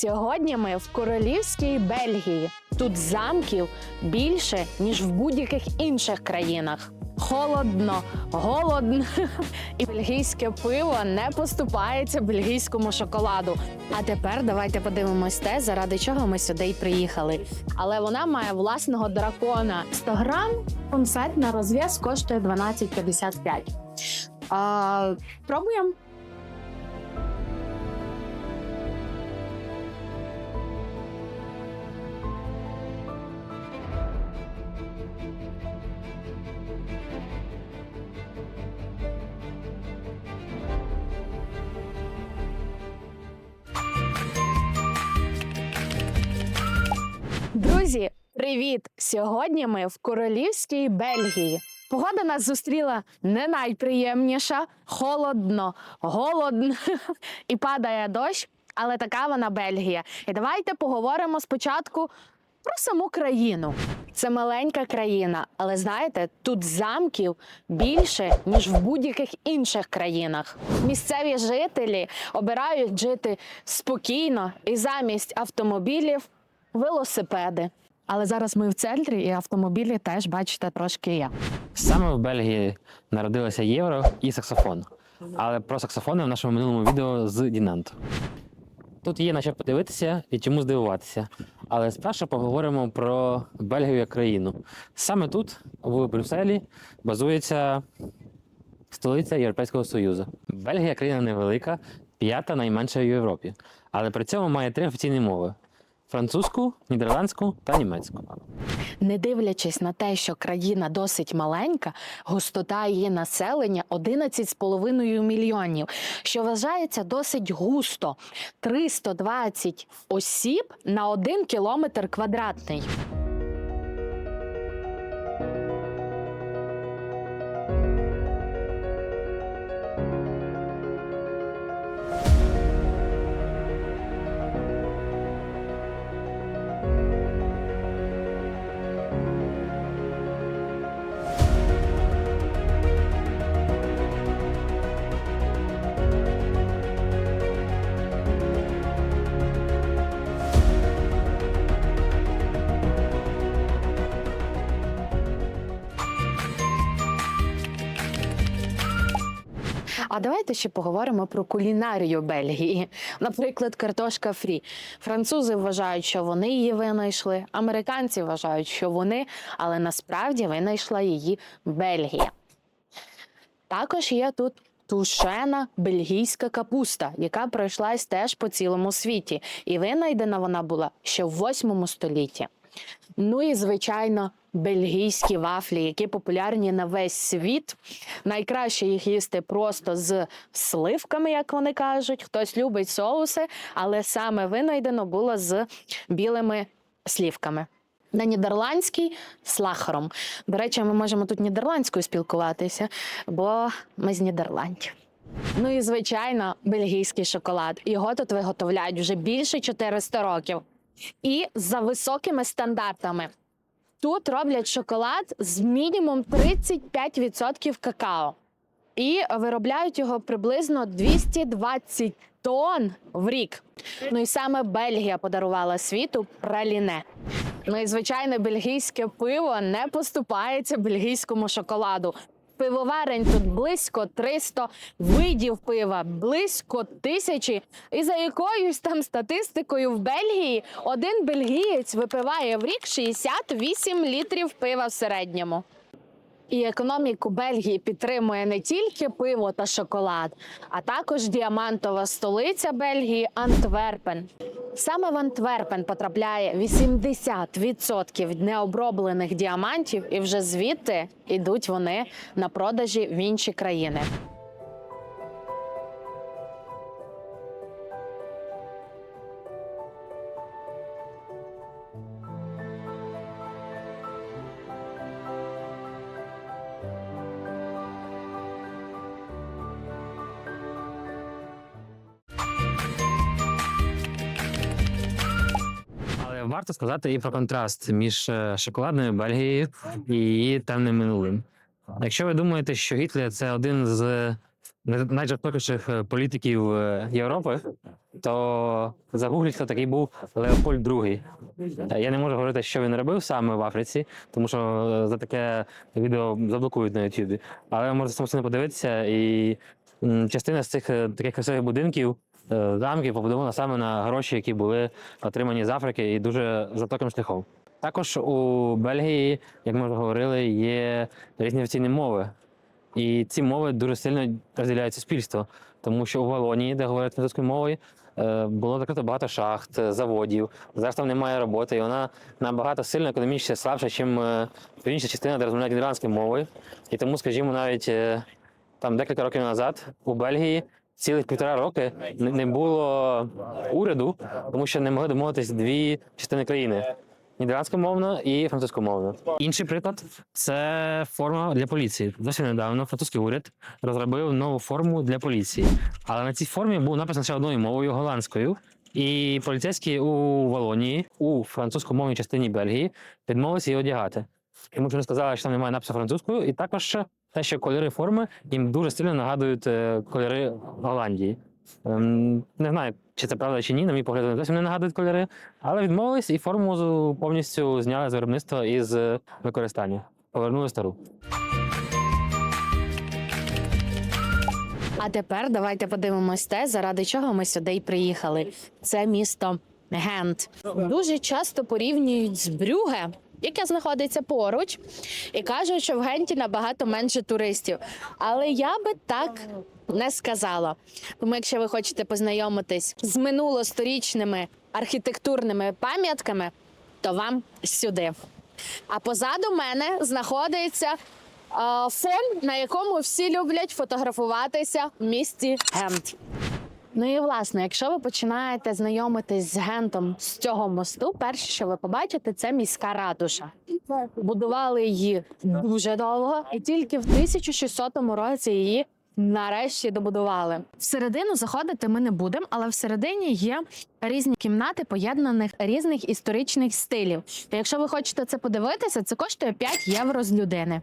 Сьогодні ми в королівській Бельгії. Тут замків більше, ніж в будь-яких інших країнах. Холодно, голодно, і бельгійське пиво не поступається бельгійському шоколаду. А тепер давайте подивимось те, заради чого ми сюди й приїхали. Але вона має власного дракона. 100 грам конфет на розв'яз коштує 12,55. А, пробуємо. Привіт! Сьогодні ми в королівській Бельгії. Погода нас зустріла не найприємніша, холодно, голодно і падає дощ, але така вона Бельгія. І давайте поговоримо спочатку про саму країну. Це маленька країна, але знаєте, тут замків більше, ніж в будь-яких інших країнах. Місцеві жителі обирають жити спокійно і замість автомобілів велосипеди. Але зараз ми в центрі, і автомобілі теж бачите трошки є. Саме в Бельгії народилося євро і саксофон. Але про саксофони в нашому минулому відео з Дінанто. Тут є на що подивитися і чому здивуватися. Але спершу поговоримо про Бельгію як країну. Саме тут, в Брюсселі, базується столиця Європейського Союзу. Бельгія країна невелика, п'ята найменша в Європі. Але при цьому має три офіційні мови: французьку, нідерландську та німецьку. Не дивлячись на те, що країна досить маленька, густота її населення 11,5 мільйонів, що вважається досить густо 320 осіб на 1 кілометр квадратний. Давайте ще поговоримо про кулінарію Бельгії. Наприклад, картошка фрі. Французи вважають, що вони її винайшли, американці вважають, що вони, але насправді винайшла її Бельгія. Також є тут тушена бельгійська капуста, яка пройшлась теж по цілому світі. І винайдена вона була ще в 8 столітті. Ну і звичайно, бельгійські вафлі, які популярні на весь світ. Найкраще їх їсти просто з сливками, як вони кажуть. Хтось любить соуси, але саме винайдено було з білими слівками. На нідерландській слахаром. До речі, ми можемо тут нідерландською спілкуватися, бо ми з Нідерландів. Ну і звичайно, бельгійський шоколад. Його тут виготовляють вже більше 400 років. І за високими стандартами. Тут роблять шоколад з мінімум 35% какао. І виробляють його приблизно 220 тонн в рік. Ну і саме Бельгія подарувала світу праліне. Ну і звичайно, бельгійське пиво не поступається бельгійському шоколаду. Пивоварень тут близько 300 видів пива, близько тисячі. І за якоюсь там статистикою в Бельгії один бельгієць випиває в рік 68 літрів пива в середньому. І економіку Бельгії підтримує не тільки пиво та шоколад, а також діамантова столиця Бельгії Антверпен. Саме в Антверпен потрапляє 80% необроблених діамантів, і вже звідти йдуть вони на продажі в інші країни. Варто сказати і про контраст між е, шоколадною Бельгією і її темним минулим. Якщо ви думаєте, що Гітлер це один з най- найжорстокіших е, політиків е, Європи, то загугліть, хто такий був Леопольд II. Я не можу говорити, що він робив саме в Африці, тому що за таке відео заблокують на Ютубі. Але можете самостійно подивитися, і частина з цих таких красивих будинків, е, замків побудована саме на гроші, які були отримані з Африки, і дуже затоким шляхом. Також у Бельгії, як ми вже говорили, є різні офіційні мови. І ці мови дуже сильно розділяють суспільство, тому що у Валонії, де говорять французькою мовою, е, було закрито багато шахт, е, заводів. Зараз там немає роботи, і вона набагато сильно економічно слабша, ніж північна частина, де розмовляють нідерландською мовою. І тому, скажімо, навіть там декілька років назад у Бельгії цілих півтора роки не було уряду, тому що не могли домовитись дві частини країни. Нідерландськомовна і французькомовна. Інший приклад це форма для поліції. Досить недавно французький уряд розробив нову форму для поліції. Але на цій формі був написано ще одною мовою голландською. І поліцейські у Волонії, у французькомовній частині Бельгії, відмовилися її одягати. Що вони сказали, що там немає напису французькою, і також те, що кольори форми їм дуже сильно нагадують е, кольори Голландії. Ем, Не знаю, чи це правда чи ні, на мій погляд, зовсім не нагадують кольори, але відмовились і форму повністю зняли з виробництва і з використання. Повернули стару. А тепер давайте подивимось те, заради чого ми сюди й приїхали. Це місто Гент. Дуже часто порівнюють з Брюге, яке знаходиться поруч, і кажуть, що в Генті набагато менше туристів. Але я би так не сказала. Тому, якщо ви хочете познайомитись з минулосторічними архітектурними пам'ятками, то вам сюди. А позаду мене знаходиться е, фон, на якому всі люблять фотографуватися в місті Гент. Ну і власне, якщо ви починаєте знайомитись з Гентом з цього мосту, перше, що ви побачите, це міська ратуша. Будували її дуже довго, і тільки в 1600 році її нарешті добудували. Всередину заходити ми не будемо, але всередині є різні кімнати, поєднаних різних історичних стилів. Якщо ви хочете це подивитися, це коштує 5 євро з людини.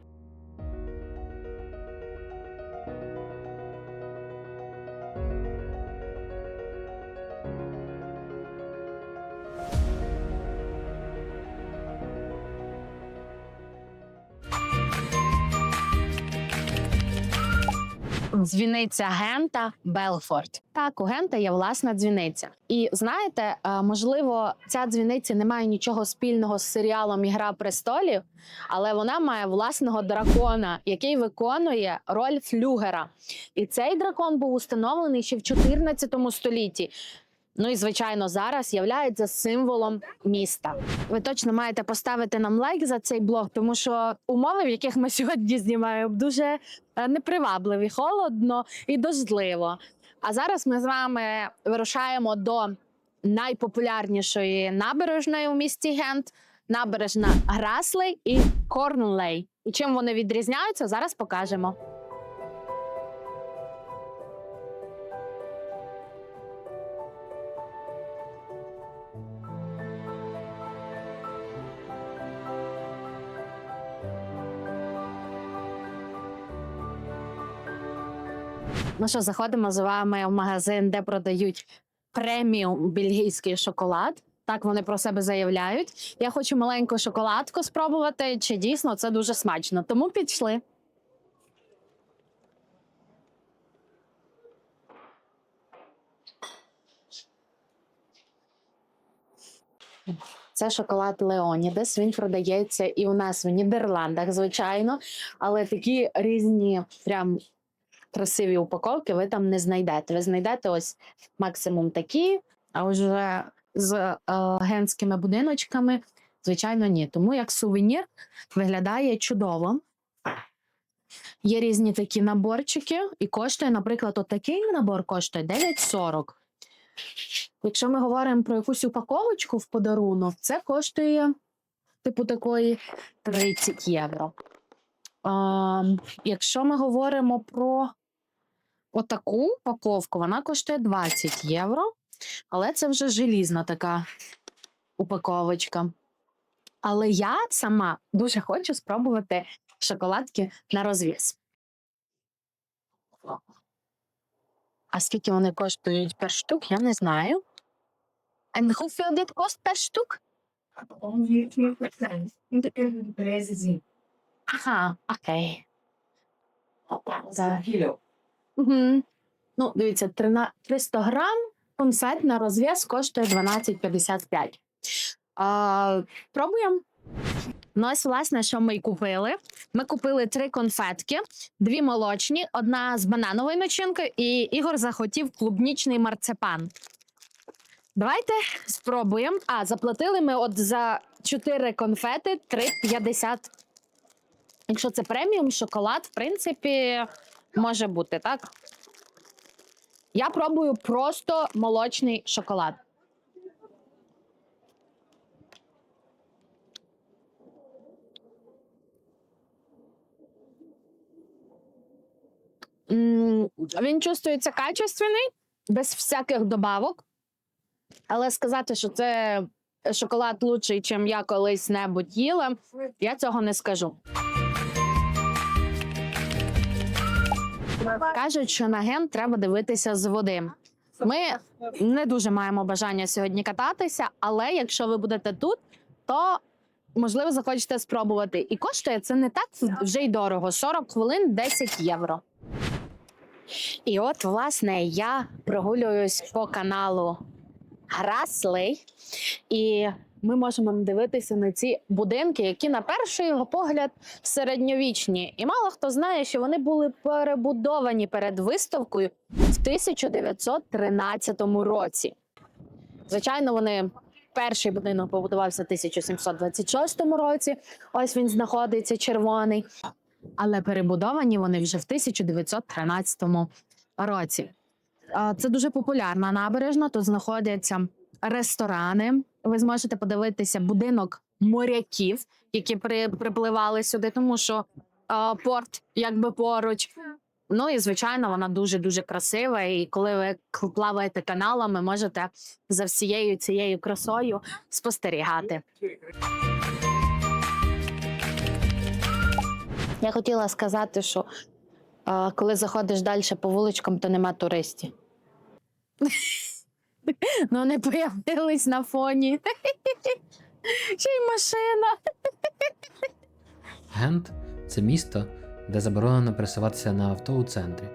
Дзвіниця Гента Белфорд. Так, у Гента є власна дзвіниця. І знаєте, е, можливо, ця дзвіниця не має нічого спільного з серіалом Ігра престолів, але вона має власного дракона, який виконує роль флюгера. І цей дракон був установлений ще в 14 столітті. Ну і звичайно, зараз являється символом міста. Ви точно маєте поставити нам лайк за цей блог, тому що умови, в яких ми сьогодні знімаємо, дуже е, непривабливі, холодно і дождливо. А зараз ми з вами вирушаємо до найпопулярнішої набережної у місті Гент. Набережна Граслей і Корнлей. І чим вони відрізняються, зараз покажемо. Ну що, заходимо з вами в магазин, де продають преміум бельгійський шоколад. Так вони про себе заявляють. Я хочу маленьку шоколадку спробувати, чи дійсно це дуже смачно. Тому пішли. Це шоколад Леонідес. Він продається і у нас в Нідерландах, звичайно, але такі різні, прям красиві упаковки ви там не знайдете. Ви знайдете ось максимум такі, а вже з е, генськими будиночками, звичайно, ні. Тому як сувенір виглядає чудово. Є різні такі наборчики, і коштує, наприклад, отакий набор коштує 9,40. Якщо ми говоримо про якусь упаковочку в подарунок, це коштує, типу, такої 30 євро. А, якщо ми говоримо про отаку упаковку, вона коштує 20 євро, але це вже желізна така упаковочка. Але я сама дуже хочу спробувати шоколадки на розвіз. А скільки вони коштують per штук, я не знаю. And hoeveel dit kost per штук? Only 2%. Depends on the prices. Ага, окей. За Угу. Ну, дивіться, 13 300 грам конфет на розв'яз коштує 12,55. А, пробуємо. Ну, ось, власне, що ми й купили. Ми купили три конфетки, дві молочні, одна з банановою начинкою, і Ігор захотів клубнічний марципан. Давайте спробуємо. А, заплатили ми от за 4 конфети 3,50. Якщо це преміум шоколад, в принципі, може бути, так? Я пробую просто молочний шоколад. Він чувствується качественний, без всяких добавок. Але сказати, що це шоколад лучший, чим я колись небудь їла, я цього не скажу. Кажуть, що на ген треба дивитися з води. Ми не дуже маємо бажання сьогодні кататися, але якщо ви будете тут, то можливо захочете спробувати. І коштує це не так вже й дорого: 40 хвилин 10 євро. І от, власне, я прогулююсь по каналу Граслей, і ми можемо дивитися на ці будинки, які на перший погляд середньовічні. І мало хто знає, що вони були перебудовані перед виставкою в 1913 році. Звичайно, вони перший будинок побудувався в 1726 році. Ось він знаходиться червоний. Але перебудовані вони вже в 1913 році. Це дуже популярна набережна. Тут знаходяться ресторани. Ви зможете подивитися будинок моряків, які при, припливали сюди, тому що а, порт якби поруч. Ну і звичайно, вона дуже дуже красива. І коли ви плаваєте каналами, можете за всією цією красою спостерігати. Я хотіла сказати, що а, коли заходиш далі по вуличкам, то нема туристів. Ну, вони появились на фоні. Ще й машина. Гент це місто, де заборонено пересуватися на авто у центрі.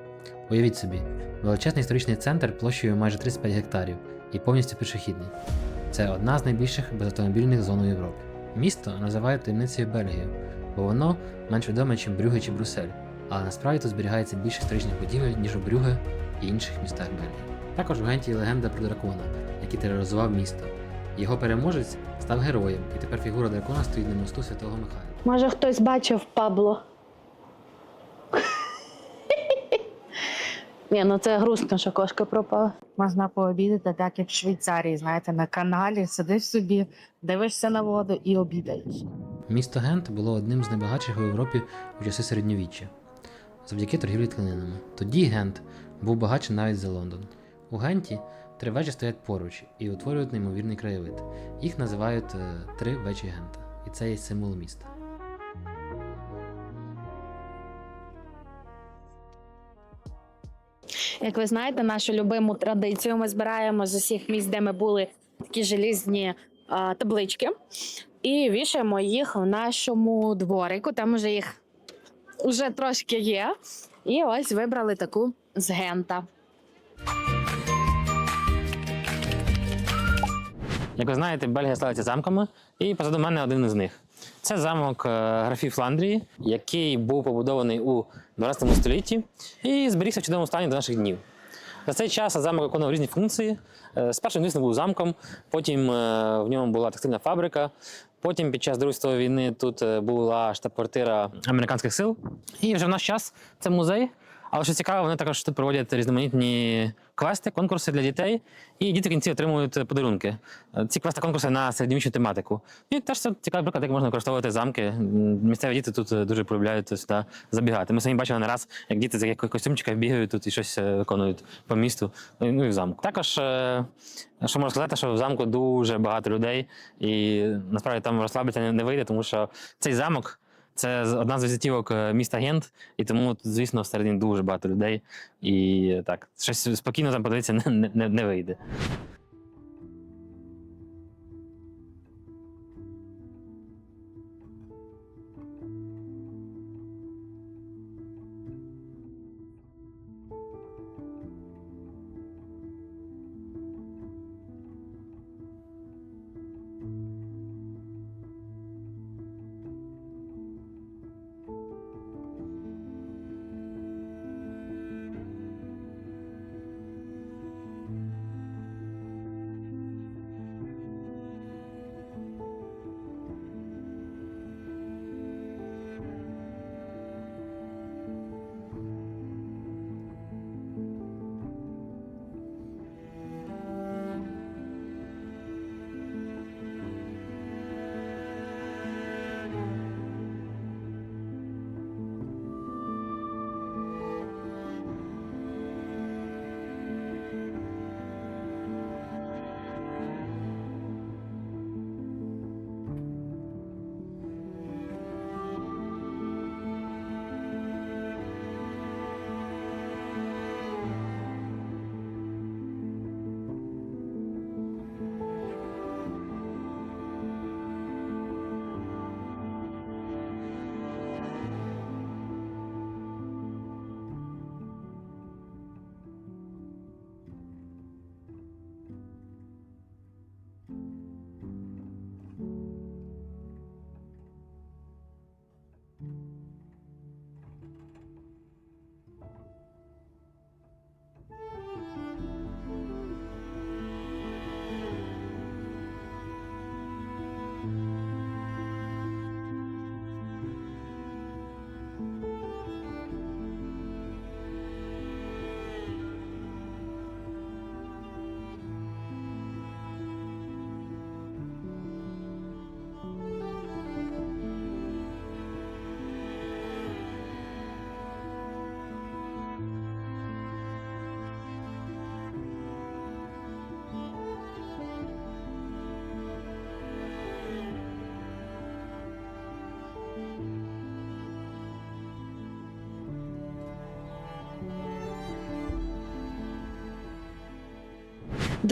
Уявіть собі, величезний історичний центр площею майже 35 гектарів і повністю пішохідний. Це одна з найбільших безавтомобільних зон у Європі. Місто називають таємницею Бельгії, бо воно менш відоме, ніж Брюге чи Брюссель, але насправді тут зберігається більше історичних будівель, ніж у Брюге і інших містах Бельгії. Також в Генті є легенда про дракона, який тероризував місто. Його переможець став героєм, і тепер фігура дракона стоїть на мосту Святого Михайла. Може, хтось бачив Пабло. Ні, ну це грустно, що кошка пропала. Можна пообідати так, як в Швейцарії, знаєте, на каналі, сидиш собі, дивишся на воду і обідаєш. Місто Гент було одним з найбагатших у Європі у часи середньовіччя завдяки торгівлі тканинами. Тоді Гент був багатший навіть за Лондон. У Генті три вежі стоять поруч і утворюють неймовірний краєвид. Їх називають е, три вежі Гента, і це є символ міста. Як ви знаєте, нашу любиму традицію ми збираємо з усіх місць, де ми були такі желізні а, таблички, і вішаємо їх в нашому дворику. Там уже їх вже трошки є. І ось вибрали таку з гента. Як ви знаєте, Бельгія славиться замками, і позаду мене один із них. Це замок е, графів Фландрії, який був побудований у 12 столітті і зберігся в чудовому стані до наших днів. За цей час замок виконував різні функції. Е, Спершу він був замком, потім е, в ньому була текстильна фабрика. Потім під час Другої світової війни тут була штаб-квартира американських сил. І вже в наш час це музей. Але що цікаво, вони також тут проводять різноманітні квести, конкурси для дітей, і діти в кінці отримують подарунки. Е, Ці квести конкурси на середньовічну тематику. І теж це цікавий приклад, як можна використовувати замки. Місцеві діти тут е, дуже полюбляють сюди забігати. Ми самі бачили не раз, як діти з якихось костюмчиках бігають тут і щось е, виконують по місту, ну і в замку. Також, е, що можна сказати, що в замку дуже багато людей, і насправді там розслабитися не вийде, тому що цей замок Це одна з візитівок е, міста Гент, і тому звісно, всередині дуже багато людей. І так, щось спокійно там подивитися не, не, не вийде.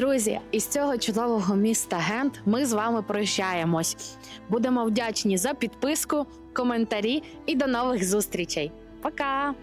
Друзі, із цього чудового міста Гент ми з вами прощаємось. Будемо вдячні за підписку, коментарі і до нових зустрічей. Пока!